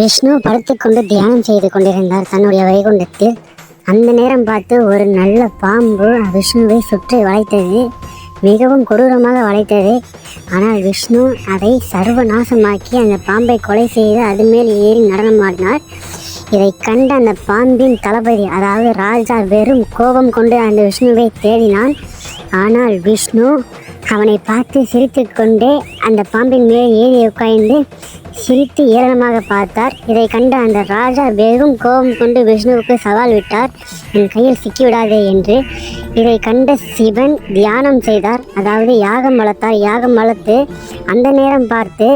விஷ்ணு படுத்துக்கொண்டு தியானம் செய்து கொண்டிருந்தார். தன்னுடைய வைகுண்டத்தில் அந்த நேரம் பார்த்து ஒரு நல்ல பாம்பு விஷ்ணுவை சுற்றி வளைத்தது மிகவும் கொடூரமாக வளைத்தது. ஆனால் விஷ்ணு அதை சர்வநாசமாக்கி அந்த பாம்பை கொலை செய்து அது மேல் ஏறி நடனமாடினார் இதை கண்ட அந்த பாம்பின் தளபதி அதாவது ராஜா வெறும் கோபம் கொண்டு அந்த விஷ்ணுவை தேடினான். ஆனால் விஷ்ணு அவனை பார்த்து சிரித்துக்கொண்டே அந்த பாம்பின் மேல் ஏறி உட்கார்ந்து சிரித்து ஏளனமாக பார்த்தார். இதை கண்ட அந்த ராஜா வெறும் கோபம் கொண்டு விஷ்ணுவுக்கு சவால் விட்டார். என் கையில் சிக்கிவிடாதே என்று. இதை கண்ட சிவன் தியானம் செய்தார். அதாவது யாகம் வளர்த்தார். யாகம் வளர்த்து அந்த நேரம் பார்த்து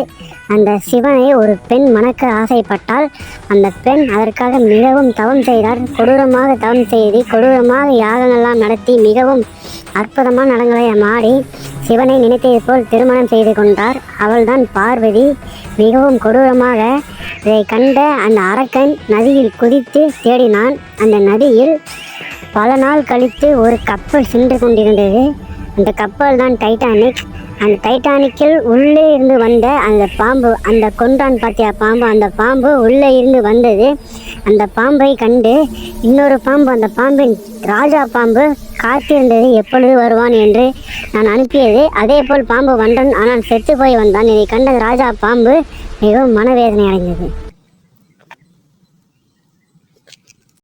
அந்த சிவனை ஒரு பெண் மணக்க ஆசைப்பட்டால் அந்த பெண் அதற்காக மிகவும் தவம் செய்தார். கொடூரமாக தவம் செய்து கொடூரமாக யாகங்கள்லாம் நடத்தி மிகவும் அற்புதமான நடங்களை மாறி சிவனை நினைத்தது போல் திருமணம் செய்து கொண்டார். அவள்தான் பார்வதி. மிகவும் கொடூரமாக இதை கண்ட அந்த அரக்கன் நதியில் குதித்து தேடினான். அந்த நதியில் பல நாள் கழித்து ஒரு கப்பல் சென்று கொண்டிருந்தது. அந்த கப்பல் தான் டைட்டானிக். அந்த டைட்டானிக்கில் உள்ளே இருந்து வந்த அந்த பாம்பு அந்த கொண்டான் பார்த்தியா பாம்பு அந்த பாம்பு உள்ளே இருந்து வந்தது. அந்த பாம்பை கண்டு இன்னொரு பாம்பு அந்த பாம்பின் ராஜா பாம்பு காத்திருந்தது எப்பொழுது வருவான் என்று நான் அனுப்பியது. அதே போல் பாம்பு வந்தான் ஆனால் செத்து போய் வந்தான். இதை கண்ட ராஜா பாம்பு மிகவும் மனவேதனை அடைந்தது.